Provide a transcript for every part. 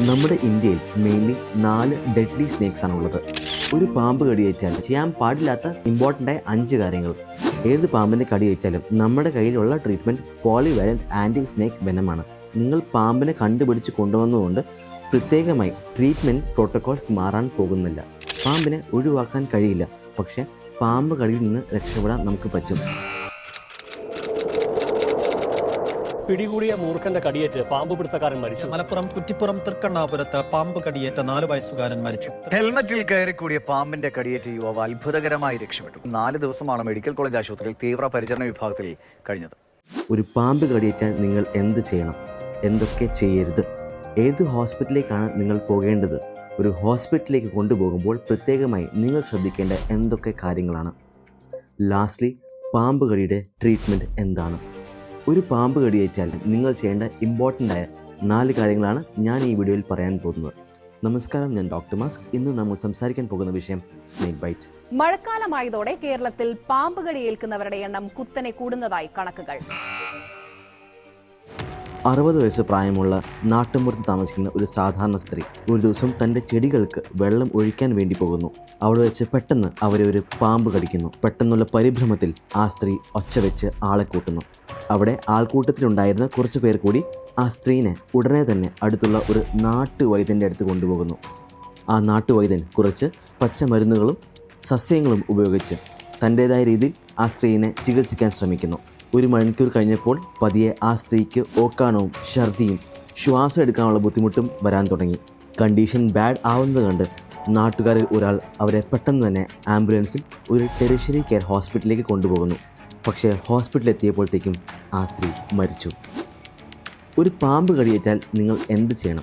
നമ്മുടെ ഇന്ത്യയിൽ മെയിൻലി നാല് ഡെഡ്ലി സ്നേക്സ് ആണ് ഉള്ളത് ഒരു പാമ്പ് കടിയേറ്റാൽ ചെയ്യാൻ പാടില്ലാത്ത ഇമ്പോർട്ടന്റ് ആയ അഞ്ച് കാര്യങ്ങൾ. ഏത് പാമ്പിനെ കടിയേറ്റാലും നമ്മുടെ കയ്യിലുള്ള ട്രീറ്റ്മെന്റ് പോളിവാലന്റ് ആന്റി സ്നേക്ക് വെനമാണ് നിങ്ങൾ പാമ്പിനെ കണ്ടുപിടിച്ച് കൊണ്ടുവന്നതുകൊണ്ട് പ്രത്യേകമായി ട്രീറ്റ്മെന്റ് പ്രോട്ടോകോൾസ് മാറാൻ പോകുന്നില്ല. പാമ്പിനെ ഒഴിവാക്കാൻ കഴിയില്ല. പക്ഷേ പാമ്പ് കടിയിൽ നിന്ന് രക്ഷപ്പെടാൻ നമുക്ക് പറ്റും. പിടികൂടിയ മൂർഖന്റെ കടിയേറ്റ് പാമ്പ് പിടുത്തക്കാരൻ മരിച്ചു. മലപ്പുറം കുറ്റിപ്പുറം തൃക്കണ്ണാപുരത്ത് പാമ്പ് കടിയേറ്റ നാല് വയസ്സുകാരൻ മരിച്ചു. ഹെൽമറ്റിൽ കയറിക്കൂടിയ പാമ്പിന്റെ കടിയേറ്റ യുവാവ് അത്ഭുതകരമായി രക്ഷപ്പെട്ടു. നാല് ദിവസമാണ് മെഡിക്കൽ കോളേജ് ആശുപത്രിയിൽ തീവ്ര പരിചരണ വിഭാഗത്തിൽ കഴിഞ്ഞത്. ഒരു പാമ്പ് കടിയേറ്റാൽ നിങ്ങൾ എന്ത് ചെയ്യണം? എന്തൊക്കെ ചെയ്യരുത്? ഏത് ഹോസ്പിറ്റലിലേക്കാണ് നിങ്ങൾ പോകേണ്ടത്? ഒരു ഹോസ്പിറ്റലിലേക്ക് കൊണ്ടുപോകുമ്പോൾ പ്രത്യേകമായി നിങ്ങൾ ശ്രദ്ധിക്കേണ്ട എന്തൊക്കെ കാര്യങ്ങളാണ്? ലാസ്റ്റ്ലി പാമ്പ് കടിയുടെ ട്രീറ്റ്മെന്റ് എന്താണ്? ഒരു പാമ്പ് കടിയേറ്റാൽ നിങ്ങൾ ചെയ്യേണ്ട ഇമ്പോർട്ടന്റ് ആയ നാല് കാര്യങ്ങളാണ് ഞാൻ ഈ വീഡിയോയിൽ പറയാൻ പോകുന്നത്. നമസ്കാരം ഞാൻ ഡോക്ടർ മാസ്ക്. ഇന്ന് നമ്മൾ സംസാരിക്കാൻ പോകുന്ന വിഷയം സ്നേക്ക് ബൈറ്റ് മഴക്കാലമായതോടെ കേരളത്തിൽ പാമ്പ് കടിയേൽക്കുന്നവരുടെ എണ്ണം കുത്തനെ കൂടുന്നതായി കണക്കുകൾ. അറുപത് വയസ്സ് പ്രായമുള്ള നാട്ടുമ്പുറത്ത് താമസിക്കുന്ന ഒരു സാധാരണ സ്ത്രീ ഒരു ദിവസം തന്റെ ചെടികൾക്ക് വെള്ളം ഒഴിക്കാൻ വേണ്ടി പോകുന്നു. അവിടെ വെച്ച് പെട്ടെന്ന് അവരെ ഒരു പാമ്പ് കടിക്കുന്നു. പെട്ടെന്നുള്ള പരിഭ്രമത്തിൽ ആ സ്ത്രീ ഒച്ച വെച്ച് ആളെ കൂട്ടുന്നു. അവിടെ ആൾക്കൂട്ടത്തിലുണ്ടായിരുന്ന കുറച്ച് പേർ കൂടി ആ സ്ത്രീനെ ഉടനെ തന്നെ അടുത്തുള്ള ഒരു നാട്ടുവൈദ്യന്റെ അടുത്ത് കൊണ്ടുപോകുന്നു. ആ നാട്ടുവൈദ്യൻ കുറച്ച് പച്ചമരുന്നുകളും സസ്യങ്ങളും ഉപയോഗിച്ച് തന്റേതായ രീതിയിൽ ആ സ്ത്രീനെ ചികിത്സിക്കാൻ ശ്രമിക്കുന്നു. ഒരു മണിക്കൂർ കഴിഞ്ഞപ്പോൾ പതിയെ ആ സ്ത്രീക്ക് ഓക്കാനവും ഛർദിയും ശ്വാസം എടുക്കാനുള്ള ബുദ്ധിമുട്ടും വരാൻ തുടങ്ങി. കണ്ടീഷൻ ബാഡ് ആവുന്നത് കണ്ട് നാട്ടുകാരിൽ ഒരാൾ അവരെ പെട്ടെന്ന് തന്നെ ആംബുലൻസിൽ ഒരു ടെറിഷറി കെയർ ഹോസ്പിറ്റലിലേക്ക് കൊണ്ടുപോകുന്നു. പക്ഷേ ഹോസ്പിറ്റലിൽ എത്തിയപ്പോഴത്തേക്കും ആ സ്ത്രീ മരിച്ചു. ഒരു പാമ്പ് കടിയേറ്റാൽ നിങ്ങൾ എന്ത് ചെയ്യണം?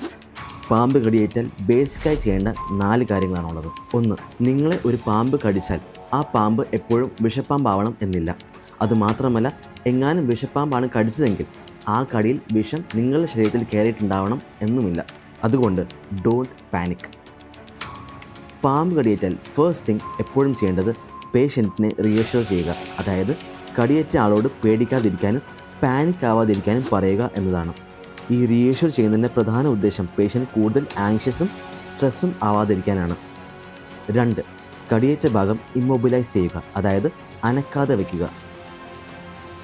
പാമ്പ് കടിയേറ്റാൽ ബേസിക്കായി ചെയ്യേണ്ട നാല് കാര്യങ്ങളാണുള്ളത്. ഒന്ന് നിങ്ങളെ ഒരു പാമ്പ് കടിച്ചാൽ ആ പാമ്പ് എപ്പോഴും വിഷപ്പാമ്പാവണം എന്നില്ല. അതുമാത്രമല്ല എങ്ങാനും വിഷപ്പാമ്പാണ് കടിച്ചതെങ്കിൽ ആ കടിയിൽ വിഷം നിങ്ങളുടെ ശരീരത്തിൽ കയറിയിട്ടുണ്ടാവണം എന്നുമില്ല. അതുകൊണ്ട് ഡോണ്ട് പാനിക് പാമ്പ് കടിയേറ്റാൽ ഫേസ്റ്റ് തിങ് എപ്പോഴും ചെയ്യേണ്ടത് പേഷ്യന്റിനെ റീഅഷ്യൂർ ചെയ്യുക. അതായത് കടിയേറ്റ ആളോട് പേടിക്കാതിരിക്കാനും പാനിക് ആവാതിരിക്കാനും പറയുക എന്നതാണ്. ഈ റീഅഷ്യൂർ ചെയ്യുന്നതിന്റെ പ്രധാന ഉദ്ദേശം പേഷ്യന്റ് കൂടുതൽ ആങ്ഷ്യസും സ്ട്രെസ്സും ആവാതിരിക്കാനാണ്. രണ്ട് കടിയേറ്റ ഭാഗം ഇമ്മൊബിലൈസ് ചെയ്യുക. അതായത് അനക്കാതെ വയ്ക്കുക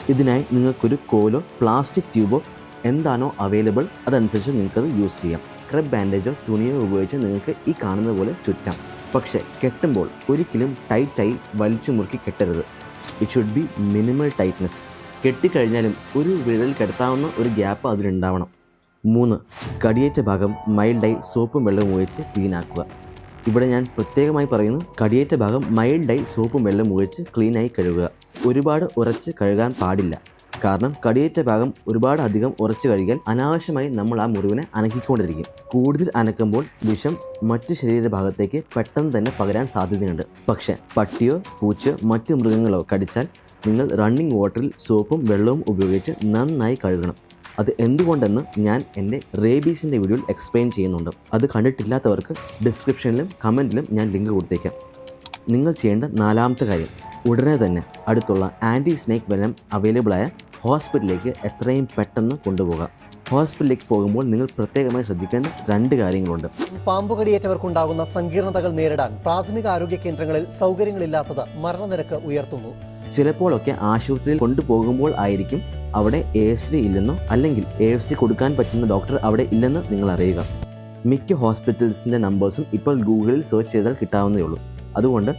ഇതിനായി നിങ്ങൾക്കൊരു കോലോ പ്ലാസ്റ്റിക് ട്യൂബോ എന്താണോ അവൈലബിൾ അതനുസരിച്ച് നിങ്ങൾക്കത് യൂസ് ചെയ്യാം. ക്രബ് ബാൻഡേജോ തുണിയോ ഉപയോഗിച്ച് നിങ്ങൾക്ക് ഈ കാണുന്ന പോലെ ചുറ്റാം. പക്ഷേ കെട്ടുമ്പോൾ ഒരിക്കലും ടൈറ്റായി വലിച്ചു മുറുക്കി കെട്ടരുത്. It should be minimal tightness കെട്ടിക്കഴിഞ്ഞാലും ഒരു വിരലിൽ കെടുത്താവുന്ന ഒരു ഗ്യാപ്പ് അതിലുണ്ടാവണം. മൂന്ന് കടിയേറ്റ ഭാഗം മൈൽഡായി സോപ്പും വെള്ളവും ഉപയോഗിച്ച് ക്ലീൻ ആക്കുക. ഇവിടെ ഞാൻ പ്രത്യേകമായി പറയുന്നു കടിയേറ്റ ഭാഗം മൈൽഡായി സോപ്പും വെള്ളം ഉപയോഗിച്ച് ക്ലീനായി കഴുകുക. ഒരുപാട് ഉറച്ച് കഴുകാൻ പാടില്ല. കാരണം കടിയേറ്റ ഭാഗം ഒരുപാട് അധികം ഉറച്ചു കഴുകിയാൽ അനാവശ്യമായി നമ്മൾ ആ മുറിവിനെ അനക്കിക്കൊണ്ടിരിക്കും. കൂടുതൽ അനക്കുമ്പോൾ വിഷം മറ്റു ശരീരഭാഗത്തേക്ക് പെട്ടെന്ന് തന്നെ പകരാൻ സാധ്യതയുണ്ട്. പക്ഷേ പട്ടിയോ പൂച്ചയോ മറ്റു മൃഗങ്ങളോ കടിച്ചാൽ നിങ്ങൾ റണ്ണിംഗ് വാട്ടറിൽ സോപ്പും വെള്ളവും ഉപയോഗിച്ച് നന്നായി കഴുകണം. അത് എന്തുകൊണ്ടെന്ന് ഞാൻ എന്റെ റേബീസിന്റെ വീഡിയോയിൽ എക്സ്പ്ലെയിൻ ചെയ്യുന്നുണ്ട്. അത് കണ്ടിട്ടില്ലാത്തവർക്ക് ഡിസ്ക്രിപ്ഷനിലും കമന്റിലും ഞാൻ ലിങ്ക് കൊടുത്തേക്കാം. നിങ്ങൾ ചെയ്യേണ്ട നാലാമത്തെ കാര്യം ഉടനെ തന്നെ അടുത്തുള്ള ആന്റി സ്നേക്ക് വെനം അവൈലബിളായ ഹോസ്പിറ്റലിലേക്ക് എത്രയും പെട്ടെന്ന് കൊണ്ടുപോകാം ഹോസ്പിറ്റലിലേക്ക് പോകുമ്പോൾ നിങ്ങൾ പ്രത്യേകമായി ശ്രദ്ധിക്കേണ്ട രണ്ട് കാര്യങ്ങളുണ്ട്. പാമ്പ് കടിയേറ്റവർക്കുണ്ടാകുന്ന സങ്കീർണതകൾ നേരിടാൻ പ്രാഥമിക ആരോഗ്യ കേന്ദ്രങ്ങളിൽ സൗകര്യങ്ങളില്ലാത്തത് മരണനിരക്ക് ഉയർത്തുന്നു. ചിലപ്പോഴൊക്കെ ആശുപത്രിയിൽ കൊണ്ടുപോകുമ്പോൾ ആയിരിക്കും അവിടെ എ എഫ് സി ഇല്ലെന്നോ അല്ലെങ്കിൽ എ എഫ് സി കൊടുക്കാൻ പറ്റുന്ന ഡോക്ടർ അവിടെ ഇല്ലെന്ന് നിങ്ങൾ അറിയുക മിക്ക ഹോസ്പിറ്റൽസിന്റെ നമ്പേഴ്സും ഇപ്പോൾ ഗൂഗിളിൽ സെർച്ച് ചെയ്താൽ കിട്ടാവുന്നേ ഉള്ളൂ. അതുകൊണ്ട്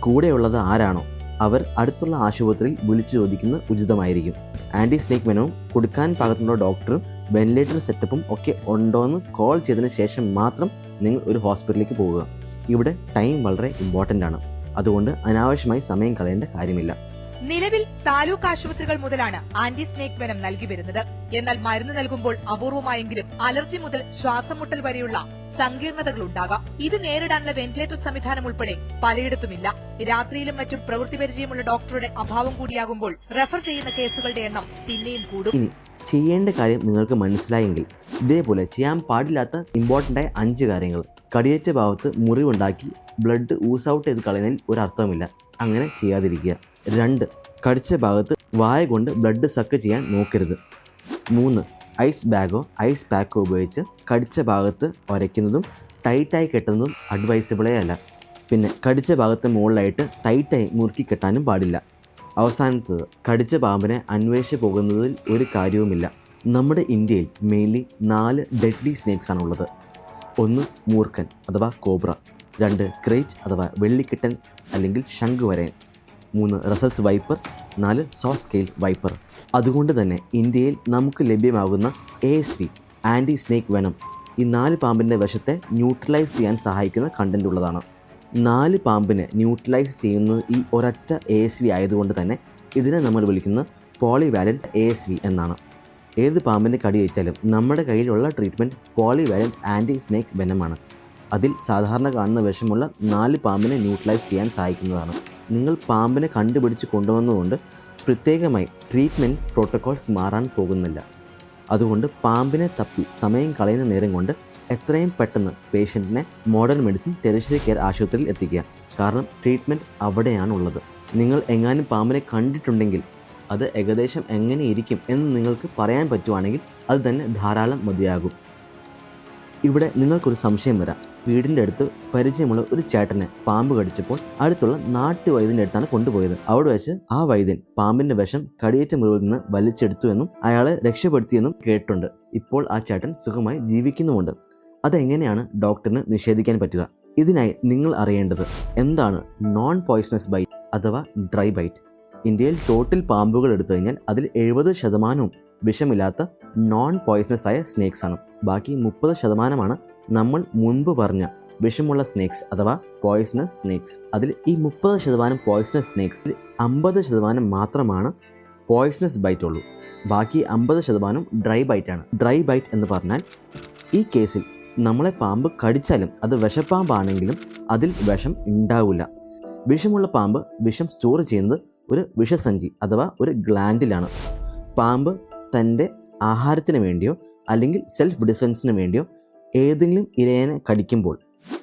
കൂടെയുള്ളത് ആരാണോ അവർ അടുത്തുള്ള ആശുപത്രിയിൽ വിളിച്ചു ചോദിക്കുന്നത് ഉചിതമായിരിക്കും. ആന്റി സ്നേക്ക് വെനവും കൊടുക്കാൻ പാകത്തിനുള്ള ഡോക്ടറും വെന്റിലേറ്റർ സെറ്റപ്പും ഒക്കെ ഉണ്ടോ എന്ന് കോൾ ചെയ്തതിന് ശേഷം മാത്രം നിങ്ങൾ ഒരു ഹോസ്പിറ്റലിലേക്ക് പോവുക. ഇവിടെ ടൈം വളരെ ഇമ്പോർട്ടന്റ് ആണ്. അതുകൊണ്ട് അനാവശ്യമായി സമയം കളയേണ്ട കാര്യമില്ല. നിലവിൽ താലൂക്ക് ആശുപത്രികൾ മുതലാണ് ആന്റി സ്നേക് വെനം നൽകി വരുന്നത്. എന്നാൽ മരുന്ന് നൽകുമ്പോൾ അപൂർവമായെങ്കിലും അലർജി മുതൽ ശ്വാസമുട്ടൽ വരെയുള്ള സങ്കീർണതകൾ ഉണ്ടാകാം. ഇത് നേരിടാനുള്ള വെന്റിലേറ്റർ സംവിധാനം ഉൾപ്പെടെ പലയിടത്തുമില്ല. രാത്രിയിലും മറ്റും പ്രവൃത്തി പരിചയമുള്ള ഡോക്ടറുടെ അഭാവം കൂടിയാകുമ്പോൾ റെഫർ ചെയ്യുന്ന കേസുകളുടെ എണ്ണം പിന്നെയും കൂടും. ഇനി ചെയ്യേണ്ട കാര്യം നിങ്ങൾക്ക് മനസ്സിലായെങ്കിൽ ഇതേപോലെ ചെയ്യാൻ പാടില്ലാത്ത ഇമ്പോർട്ടന്റ് ആയ അഞ്ച് കാര്യങ്ങൾ. കടിയേറ്റ ഭാഗത്ത് മുറിവുണ്ടാക്കി ബ്ലഡ് ഊസ് ഔട്ട് ചെയ്ത് കളയുന്നതിൽ ഒരു അർത്ഥവുമില്ല അങ്ങനെ ചെയ്യാതിരിക്കുക. രണ്ട് കടിച്ച ഭാഗത്ത് വായ കൊണ്ട് ബ്ലഡ് സക്ക് ചെയ്യാൻ നോക്കരുത്. മൂന്ന് ഐസ് ബാഗോ ഐസ് പാക്കോ ഉപയോഗിച്ച് കടിച്ച ഭാഗത്ത് ഒരയ്ക്കുന്നതും ടൈറ്റായി കെട്ടുന്നതും അഡ്വൈസബിളേ അല്ല. പിന്നെ കടിച്ച ഭാഗത്ത് മുകളിലായിട്ട് ടൈറ്റായി മുറുക്കി കെട്ടാനും പാടില്ല. അവസാനത്തത് കടിച്ച പാമ്പിനെ അന്വേഷിച്ച് പോകുന്നതിൽ ഒരു കാര്യവുമില്ല. നമ്മുടെ ഇന്ത്യയിൽ മെയിൻലി നാല് ഡെഡ്ലി സ്നേക്സ് ആണുള്ളത്. ഒന്ന് മൂർഖൻ അഥവാ കോബ്ര രണ്ട് ക്രേറ്റ് അഥവാ വെള്ളിക്കിട്ടൻ അല്ലെങ്കിൽ ശംഖുവരയൻ മൂന്ന് റസൽസ് വൈപ്പർ നാല് സോഫ്റ്റ് സ്കെയിൽ വൈപ്പർ. അതുകൊണ്ട് തന്നെ ഇന്ത്യയിൽ നമുക്ക് ലഭ്യമാകുന്ന A S V anti snake venom ഈ നാല് പാമ്പിന്റെ വശത്തെ ന്യൂട്രലൈസ് ചെയ്യാൻ സഹായിക്കുന്ന കണ്ടന്റ് ഉള്ളതാണ്. നാല് പാമ്പിനെ ന്യൂട്രലൈസ് ചെയ്യുന്നത് ഈ ഒരൊറ്റ എ എസ് വി ആയതുകൊണ്ട് തന്നെ ഇതിനെ നമ്മൾ വിളിക്കുന്ന പോളിവാലന്റ് എ എസ് വി എന്നാണ്. ഏത് പാമ്പിന്റെ കടിയേറ്റാലും നമ്മുടെ കയ്യിലുള്ള ട്രീറ്റ്മെന്റ് പോളിവാലന്റ് ആന്റി സ്നേക്ക് വെനമാണ് അതിൽ സാധാരണ കാണുന്ന വിഷമുള്ള നാല് പാമ്പിനെ ന്യൂട്രലൈസ് ചെയ്യാൻ സഹായിക്കുന്നതാണ്. നിങ്ങൾ പാമ്പിനെ കണ്ടുപിടിച്ച് കൊണ്ടുവന്നതുകൊണ്ട് പ്രത്യേകമായി ട്രീറ്റ്മെന്റ് പ്രോട്ടോകോൾസ് മാറാൻ പോകുന്നില്ല. അതുകൊണ്ട് പാമ്പിനെ തപ്പി സമയം കളയുന്ന നേരം കൊണ്ട് എത്രയും പെട്ടെന്ന് പേഷ്യന്റിനെ മോഡേൺ മെഡിസിൻ ടെറിഷറി കെയർ ആശുപത്രിയിൽ എത്തിക്കുക. കാരണം ട്രീറ്റ്മെന്റ് അവിടെയാണ് ഉള്ളത് നിങ്ങൾ എങ്ങാനും പാമ്പിനെ കണ്ടിട്ടുണ്ടെങ്കിൽ അത് ഏകദേശം എങ്ങനെ ഇരിക്കും എന്ന് നിങ്ങൾക്ക് പറയാൻ പറ്റുവാണെങ്കിൽ അത് തന്നെ ധാരാളം മതിയാകും. ഇവിടെ നിങ്ങൾക്കൊരു സംശയം വരാം. വീടിന്റെ അടുത്ത് പരിചയമുള്ള ഒരു ചേട്ടനെ പാമ്പ് കടിച്ചപ്പോൾ അടുത്തുള്ള നാട്ടുവൈദ്യന്റെ അടുത്താണ് കൊണ്ടുപോയത്. അവിടെ വെച്ച് ആ വൈദ്യൻ പാമ്പിന്റെ വിഷം കടിയേറ്റ മുറിവിൽ നിന്ന് വലിച്ചെടുത്തു എന്നും അയാളെ രക്ഷപ്പെടുത്തിയെന്നും കേട്ടിട്ടുണ്ട്. ഇപ്പോൾ ആ ചേട്ടൻ സുഖമായി ജീവിക്കുന്നുമുണ്ട്. അതെങ്ങനെയാണ് ഡോക്ടറിന് നിഷേധിക്കാൻ പറ്റുക? ഇതിനായി നിങ്ങൾ അറിയേണ്ടത് എന്താണ് നോൺ പോയ്സണസ് ബൈറ്റ് അഥവാ ഡ്രൈ ബൈറ്റ് ഇന്ത്യയിൽ ടോട്ടൽ പാമ്പുകൾ എടുത്തു കഴിഞ്ഞാൽ അതിൽ എഴുപത് ശതമാനവും വിഷമില്ലാത്ത നോൺ പോയ്സണസ് ആയ സ്നേക്സ് ആണ്. ബാക്കി മുപ്പത് ശതമാനമാണ് നമ്മൾ മുൻപ് പറഞ്ഞ വിഷമുള്ള സ്നേക്സ് അഥവാ പോയിസണസ് സ്നേക്സ് അതിൽ ഈ മുപ്പത് ശതമാനം പോയിസണസ് സ്നേക്സിൽ അമ്പത് ശതമാനം മാത്രമാണ് പോയിസണസ് ബൈറ്റ് ഉള്ളൂ. ബാക്കി അമ്പത് ശതമാനം ഡ്രൈ ബൈറ്റ് ആണ്. ഡ്രൈ ബൈറ്റ് എന്ന് പറഞ്ഞാൽ ഈ കേസിൽ നമ്മളെ പാമ്പ് കടിച്ചാലും അത് വിഷപ്പാമ്പാണെങ്കിലും അതിൽ വിഷം ഉണ്ടാവില്ല. വിഷമുള്ള പാമ്പ് വിഷം സ്റ്റോർ ചെയ്യുന്നത് ഒരു വിഷസഞ്ചി അഥവാ ഒരു ഗ്ലാൻഡിലാണ് പാമ്പ് തന്റെ ആഹാരത്തിന് വേണ്ടിയോ അല്ലെങ്കിൽ സെൽഫ് ഡിഫെൻസിന് വേണ്ടിയോ ഏതെങ്കിലും ഇരയനെ കടിക്കുമ്പോൾ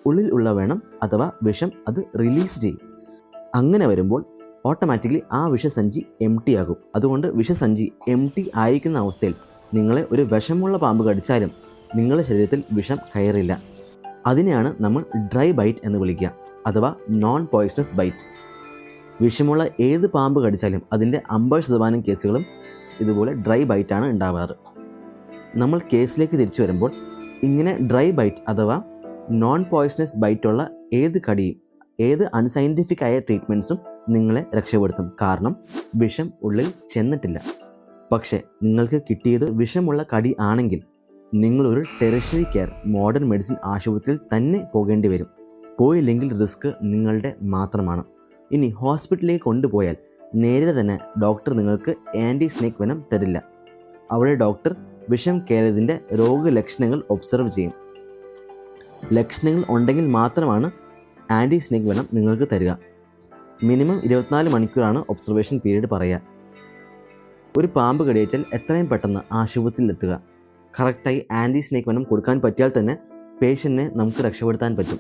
ഉള്ളിൽ ഉള്ള വേണം അഥവാ വിഷം അത് റിലീസ് ചെയ്യും. അങ്ങനെ വരുമ്പോൾ ഓട്ടോമാറ്റിക്കലി ആ വിഷസഞ്ചി എം ടി ആകും. അതുകൊണ്ട് വിഷസഞ്ചി എം ടി ആയിരിക്കുന്ന അവസ്ഥയിൽ നിങ്ങളെ ഒരു വിഷമുള്ള പാമ്പ് കടിച്ചാലും നിങ്ങളുടെ ശരീരത്തിൽ വിഷം കയറില്ല. അതിനെയാണ് നമ്മൾ ഡ്രൈ ബൈറ്റ് എന്ന് വിളിക്കുക. അഥവാ നോൺ പോയിസണസ് ബൈറ്റ് വിഷമുള്ള ഏത് പാമ്പ് കടിച്ചാലും അതിന്റെ അമ്പത് ശതമാനം കേസുകളും ഇതുപോലെ ഡ്രൈ ബൈറ്റാണ് ഉണ്ടാവാറ്. നമ്മൾ കേസിലേക്ക് തിരിച്ചു വരുമ്പോൾ ഇങ്ങനെ ഡ്രൈ ബൈറ്റ് അഥവാ നോൺ പോയ്സണസ് ബൈറ്റുള്ള ഏത് കടിയും ഏത് അൺസയന്റിഫിക് ആയ ട്രീറ്റ്മെന്റ്സും നിങ്ങളെ രക്ഷപ്പെടുത്തും. കാരണം വിഷം ഉള്ളിൽ ചെന്നിട്ടില്ല. പക്ഷേ നിങ്ങൾക്ക് കിട്ടിയത് വിഷമുള്ള കടി ആണെങ്കിൽ നിങ്ങളൊരു ടെറിഷറി കെയർ മോഡേൺ മെഡിസിൻ ആശുപത്രിയിൽ തന്നെ പോകേണ്ടി വരും. പോയില്ലെങ്കിൽ റിസ്ക് നിങ്ങളുടെ മാത്രമാണ്. ഇനി ഹോസ്പിറ്റലിലേക്ക് കൊണ്ടുപോയാൽ നേരെ തന്നെ ഡോക്ടർ നിങ്ങൾക്ക് ആന്റി സ്നേക് വെനം തരില്ല. അവിടെ ഡോക്ടർ വിഷം കയറിയതിന്റെ രോഗലക്ഷണങ്ങൾ ഒബ്സർവ് ചെയ്യും. ലക്ഷണങ്ങൾ ഉണ്ടെങ്കിൽ മാത്രമാണ് ആന്റി സ്നേക് വെനം നിങ്ങൾക്ക് തരിക. മിനിമം ഇരുപത്തിനാല് മണിക്കൂറാണ് ഒബ്സർവേഷൻ പീരീഡ് പറയുക. ഒരു പാമ്പ് കടിയേറ്റാൽ എത്രയും പെട്ടെന്ന് ആശുപത്രിയിൽ എത്തുക. കറക്റ്റായി ആന്റി സ്നേക് വെനം കൊടുക്കാൻ പറ്റിയാൽ തന്നെ പേഷ്യന്റിനെ നമുക്ക് രക്ഷപ്പെടുത്താൻ പറ്റും.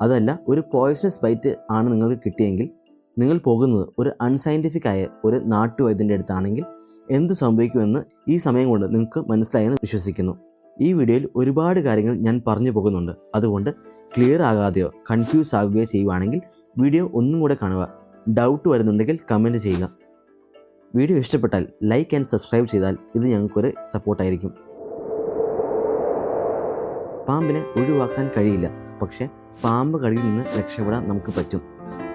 അതല്ല ഒരു പോയിസണസ് ബൈറ്റ് ആണ് നിങ്ങൾക്ക് കിട്ടിയെങ്കിൽ നിങ്ങൾ പോകുന്നത് ഒരു അൺസയന്റിഫിക് ആയ ഒരു നാട്ടുവൈദ്യന്റെ അടുത്താണെങ്കിൽ എന്ത് സംഭവിക്കുമെന്ന് ഈ സമയം കൊണ്ട് നിങ്ങൾക്ക് മനസ്സിലായെന്ന് വിശ്വസിക്കുന്നു. ഈ വീഡിയോയിൽ ഒരുപാട് കാര്യങ്ങൾ ഞാൻ പറഞ്ഞു പോകുന്നുണ്ട്. അതുകൊണ്ട് ക്ലിയർ ആകാതെയോ കൺഫ്യൂസ് ആകുകയോ ചെയ്യുവാണെങ്കിൽ വീഡിയോ ഒന്നും കൂടെ കാണുക. ഡൗട്ട് വരുന്നുണ്ടെങ്കിൽ കമന്റ് ചെയ്യുക. വീഡിയോ ഇഷ്ടപ്പെട്ടാൽ ലൈക്ക് ആൻഡ് സബ്സ്ക്രൈബ് ചെയ്താൽ ഇത് ഞങ്ങൾക്കൊരു സപ്പോർട്ടായിരിക്കും പാമ്പിനെ ഒഴിവാക്കാൻ കഴിയില്ല. പക്ഷേ പാമ്പ് കടിയിൽ നിന്ന് രക്ഷപ്പെടാൻ നമുക്ക് പറ്റും.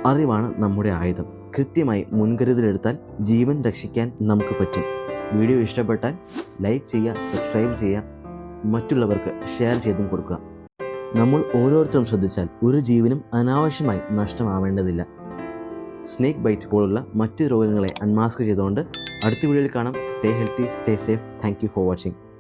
അറിവാണ് നമ്മുടെ ആയുധം. കൃത്യമായി മുൻകരുതലെടുത്താൽ ജീവൻ രക്ഷിക്കാൻ നമുക്ക് പറ്റും. വീഡിയോ ഇഷ്ടപ്പെട്ടാൽ ലൈക്ക് ചെയ്യുക സബ്സ്ക്രൈബ് ചെയ്യുക മറ്റുള്ളവർക്ക് ഷെയർ ചെയ്തും കൊടുക്കുക. നമ്മൾ ഓരോരുത്തരും ശ്രദ്ധിച്ചാൽ ഒരു ജീവനും അനാവശ്യമായി നഷ്ടമാവേണ്ടതില്ല. സ്നേക്ക് ബൈറ്റ് പോലുള്ള മറ്റ് രോഗങ്ങളെ അൺമാസ്ക് ചെയ്തുകൊണ്ട് അടുത്ത വീഡിയോയിൽ കാണാം. Stay healthy stay safe thank for watching